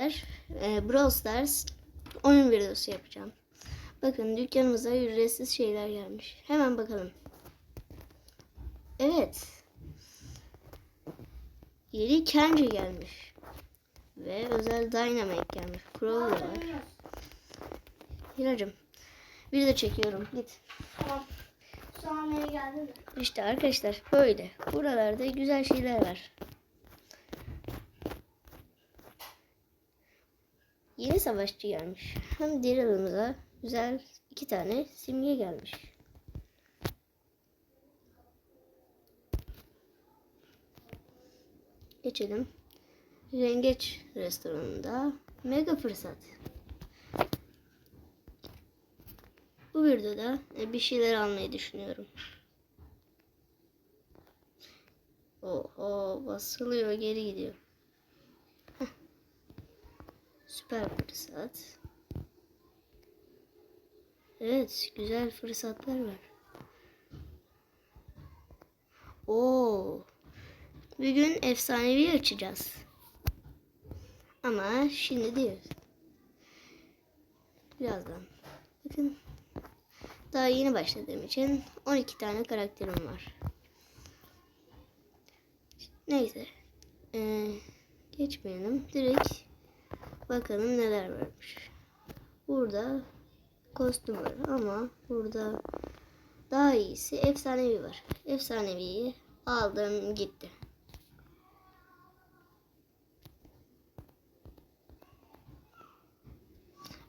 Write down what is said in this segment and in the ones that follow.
e, Brawl Stars oyun videosu yapacağım. Bakın dükkanımıza ücretsiz şeyler gelmiş. Hemen bakalım. Evet. Yeni Kenji gelmiş. Ve özel Dynamite gelmiş. Crow var. Hiracım. Bir de çekiyorum. Git. Tamam. Sahneye geldi mi? İşte arkadaşlar böyle. Buralarda güzel şeyler var. Yeni savaşçı gelmiş. Hem Daryl'ımıza güzel iki tane simge gelmiş. Geçelim. Rengeç restoranında mega fırsat. Bu videoda e, bir şeyler almayı düşünüyorum. Oho basılıyor geri gidiyor. Heh. Süper fırsat. Evet güzel fırsatlar var. Oo. Bugün efsanevi açacağız. Ama şimdi değil. Birazdan. Bakın daha yeni başladığım için 12 tane karakterim var. Neyse. Ee, geçmeyelim. Direkt bakalım neler varmış. Burada kostüm var ama burada daha iyisi efsanevi var. Efsaneviyi aldım gitti.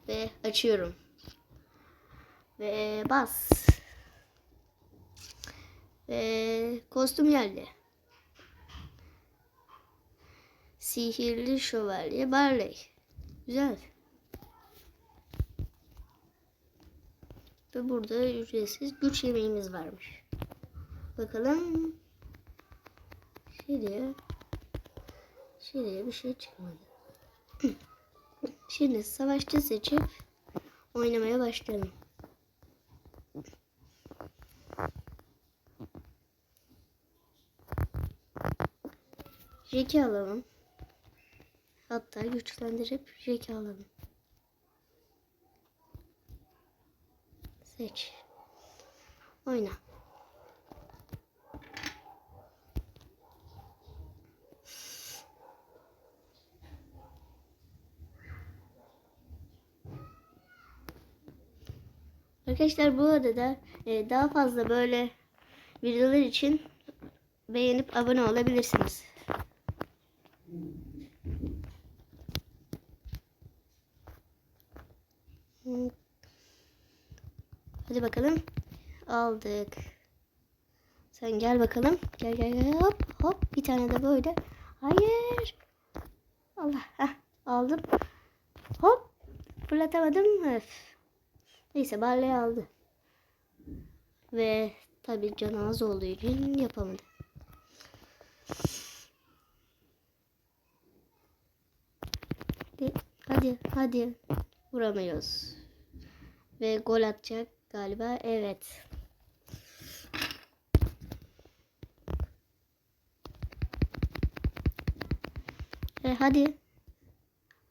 Ve açıyorum. Ve bas. Ve kostüm geldi. Sihirli Şövalye Barley. Güzel. Ve burada ücretsiz güç yemeğimiz varmış. Bakalım. Şuraya. Şuraya bir şey çıkmadı. Şimdi savaşçı seçip oynamaya başlayalım. Jeki alalım. Hatta güçlendirip Jeki alalım. Seç. Oyna. Arkadaşlar bu arada e, daha fazla böyle videolar için beğenip abone olabilirsiniz. Hadi bakalım. Aldık. Sen gel bakalım. Gel gel gel. Hop hop. Bir tane de böyle. Hayır. Allah. Heh, aldım. Hop. Fırlatamadım. Öf. Neyse Barley aldı. Ve tabii canı az olduğu için yapamadı. Hadi, hadi. Vuramıyoruz. Ve gol atacak galiba. Evet. E, hadi.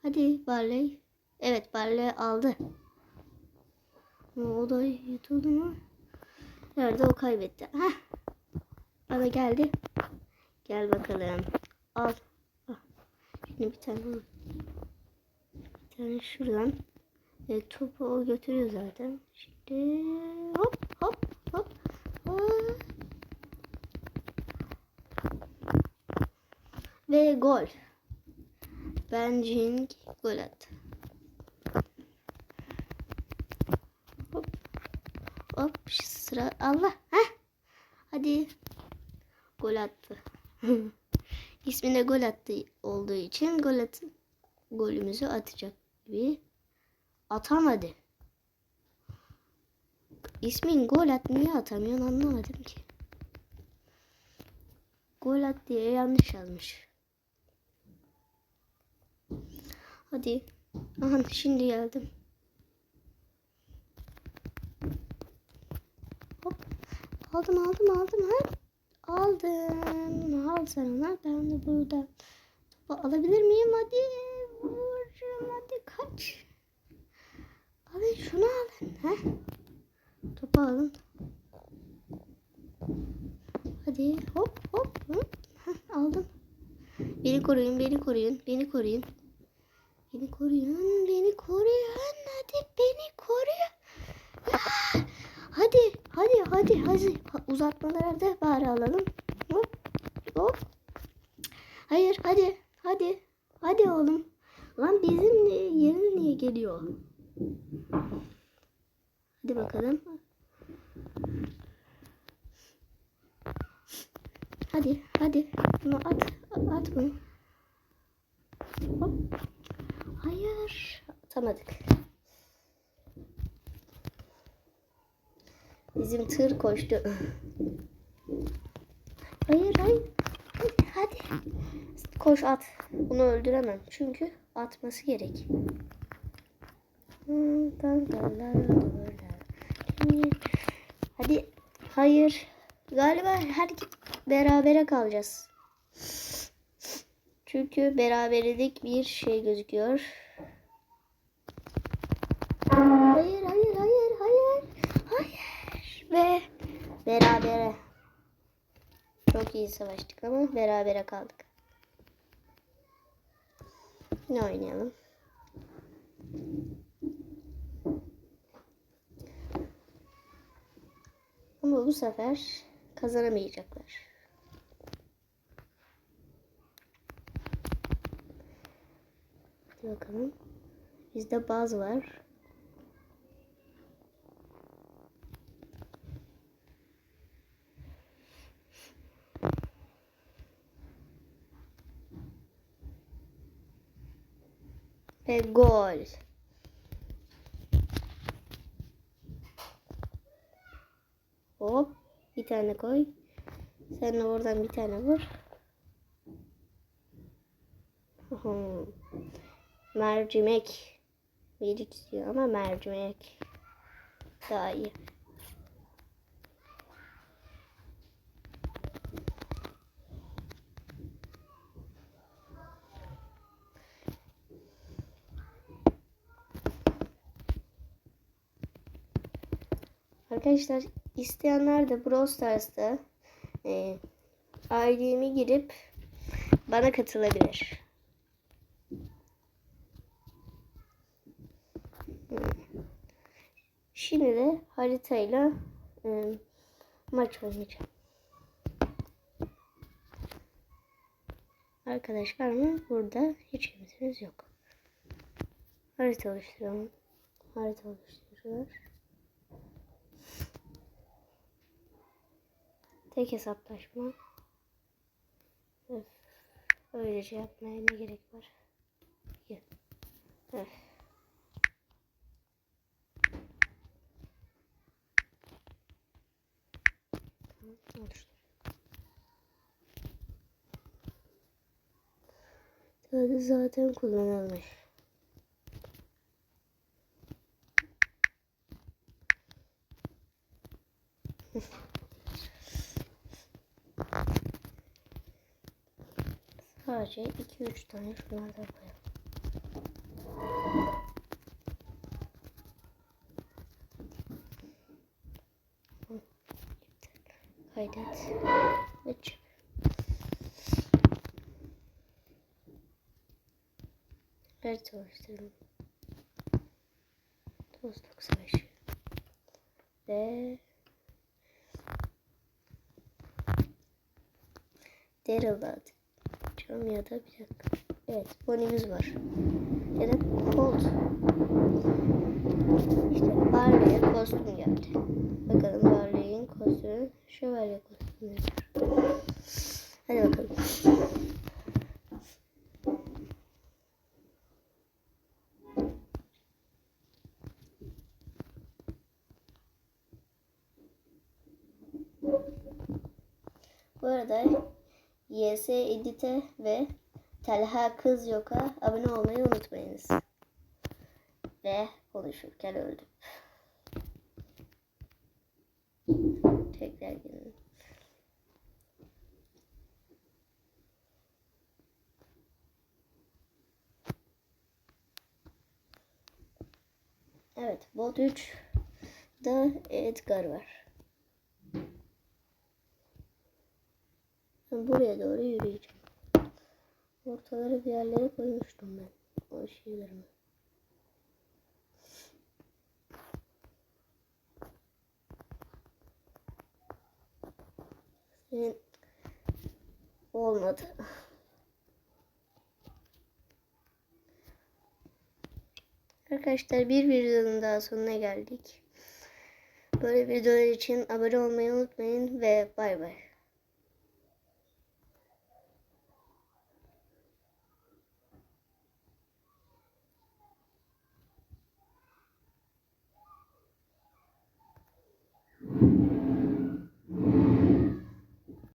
Hadi Barley. Evet Barley aldı. O da yutuldu mu? Nerede o kaybetti. Heh. Bana geldi. Gel bakalım. Al. Ah. Şimdi bir tane. Bir tane şuradan. E, topu o götürüyor zaten. Şimdi hop hop hop. Ve gol. Benjing gol attı. Hop. Hop sıra Allah. Heh. Hadi. Gol attı. İsmine gol attı olduğu için gol at golümüzü atacak gibi atamadı. İsmin gol at niye atamıyorsun anlamadım ki. Gol at diye yanlış yazmış. Hadi. Aha şimdi geldim. Hop. Aldım aldım aldım. Ha? Aldım. Al sana. Ben de burada. Topu alabilir miyim? Hadi. Vur. Hadi kaç. Alın şunu alın. Ha? Hadi hop hop. Heh, aldım. Beni koruyun, beni koruyun, beni koruyun. Beni koruyun, beni koruyun. Hadi beni koruyun. Ah! Hadi, hadi, hadi, hadi. Uzatmaları da bari alalım. Hop, hop. Hayır, hadi, hadi. Hadi oğlum. Lan bizim yerine niye geliyor? Hadi bakalım. Hadi, hadi. Bunu at, at bunu. Hop. Hayır. Atamadık. Bizim tır koştu. Hayır, hayır. Hadi. Koş at. Bunu öldüremem. Çünkü atması gerek. Hadi. Hayır. Galiba her berabere kalacağız. Çünkü beraberlik bir şey gözüküyor. Hayır, hayır, hayır, hayır. Hayır. Ve berabere. Çok iyi savaştık ama berabere kaldık. Yine oynayalım. Ama bu sefer kazanamayacaklar. Hadi bakalım. Bizde baz var. Ve gol. Hop. Bir tane koy. Sen de oradan bir tane vur. Hı. mercimek. Birlik istiyor ama mercimek. Daha iyi. Arkadaşlar isteyenler de Brawl Stars'ta e, ID'mi girip bana katılabilir. Hmm. Şimdi de haritayla e, maç oynayacağım. Arkadaşlar mı? Burada hiç kimseniz yok. Harita oluşturalım. Harita oluşturuyor. Tek hesaplaşma. Öf. Öylece yapmaya ne gerek var? Öf. Tamam. Tadı zaten kullanılmış. Sadece 2-3 tane şunlardan koyalım. Kaydet ve çık. Harita oluşturalım. Dostluk savaşı. Ve Daryl atacağım ya da bir dakika. Evet bonimiz var. Ya da Colt. İşte Barley'e kostüm geldi. Bakalım Barley'in kostümü şövalye kostümü. Hadi bakalım. Bu arada YS Edit'e ve Talha Kız Yok'a abone olmayı unutmayınız. Ve konuşurken öldüm. Tekrar gelin. Evet, bot 3 da Edgar var. Buraya doğru yürüyeceğim. Ortaları bir yerlere koymuştum ben. O şeylerimi. Senin olmadı. Arkadaşlar bir videonun daha sonuna geldik. Böyle videolar için abone olmayı unutmayın ve bay bay.